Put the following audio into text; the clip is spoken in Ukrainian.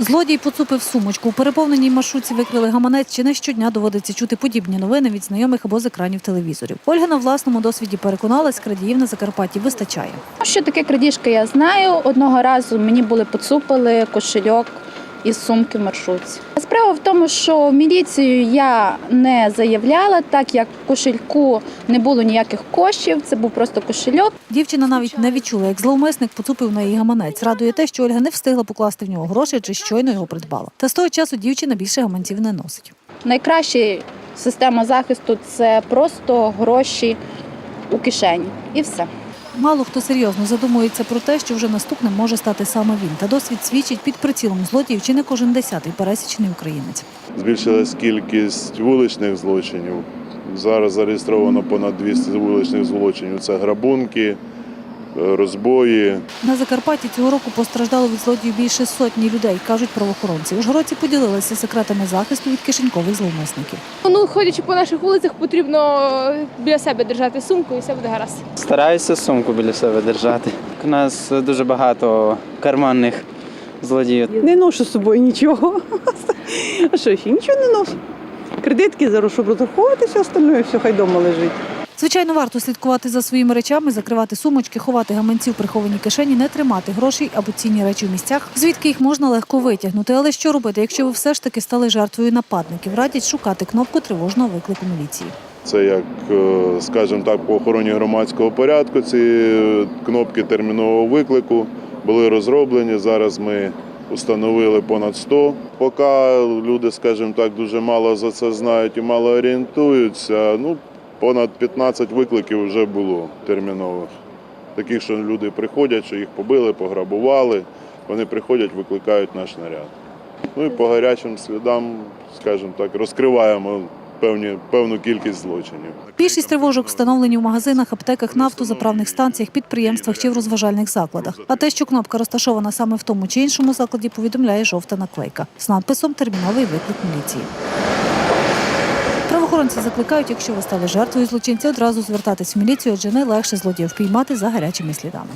Злодій поцупив сумочку. У переповненій маршрутці викрили гаманець. Чи не щодня доводиться чути подібні новини від знайомих або з екранів телевізорів. Ольга на власному досвіді переконалась, крадіїв на Закарпатті вистачає. Що таке крадіжка, я знаю. Одного разу мені були поцупили кошельок із сумки в маршрутці. Справа в тому, що в міліцію я не заявляла, так як в кошельку не було ніяких коштів, це був просто кошельок. Дівчина навіть не відчула, як зловмисник поцупив на її гаманець. Радує те, що Ольга не встигла покласти в нього гроші чи щойно його придбала. Та з того часу дівчина більше гаманців не носить. Найкраща система захисту це просто гроші у кишені. І все. Мало хто серйозно задумується про те, що вже наступним може стати саме він. Та досвід свідчить під прицілом злодіїв чи не кожен десятий пересічний українець. Збільшилась кількість вуличних злочинів. Зараз зареєстровано понад 200 вуличних злочинів. Це грабунки, розбої, На Закарпатті цього року постраждало від злодіїв більше сотні людей, кажуть правоохоронці. Ужгородці поділилися секретами захисту від кишенькових зловмисників. Ну, ходячи по наших вулицях, потрібно біля себе держати сумку і все буде гаразд. Стараюся сумку біля себе держати. У нас дуже багато карманних злодіїв. Не ношу з собою нічого. А що ще? Нічого не ношу. Кредитки зараз, щоб розраховуватися, остальне все хай вдома лежить. Звичайно, варто слідкувати за своїми речами, закривати сумочки, ховати гаманці в прихованій кишені, не тримати грошей або цінні речі в місцях, звідки їх можна легко витягнути. Але що робити, якщо ви все ж таки стали жертвою нападників? Радять шукати кнопку тривожного виклику міліції. це як, е, скажімо так, по охороні громадського порядку. Ці кнопки термінового виклику були розроблені. Зараз ми установили понад 100. Поки люди, скажімо так, дуже мало за це знають і мало орієнтуються. Ну, понад 15 викликів вже було термінових. Таких, що люди приходять, що їх побили, пограбували. Вони приходять, викликають наш наряд. Ну і по гарячим слідам, скажімо так, розкриваємо певні, певну кількість злочинів. Більшість тривожок встановлені в магазинах, аптеках, нафтозаправних станціях, підприємствах чи в розважальних закладах. А те, що кнопка розташована саме в тому чи іншому закладі, повідомляє жовта наклейка з надписом Терміновий виклик міліції. Правоохоронці закликають, якщо ви стали жертвою злочинця, одразу звертатись в міліцію, адже найлегше злодіїв піймати за гарячими слідами.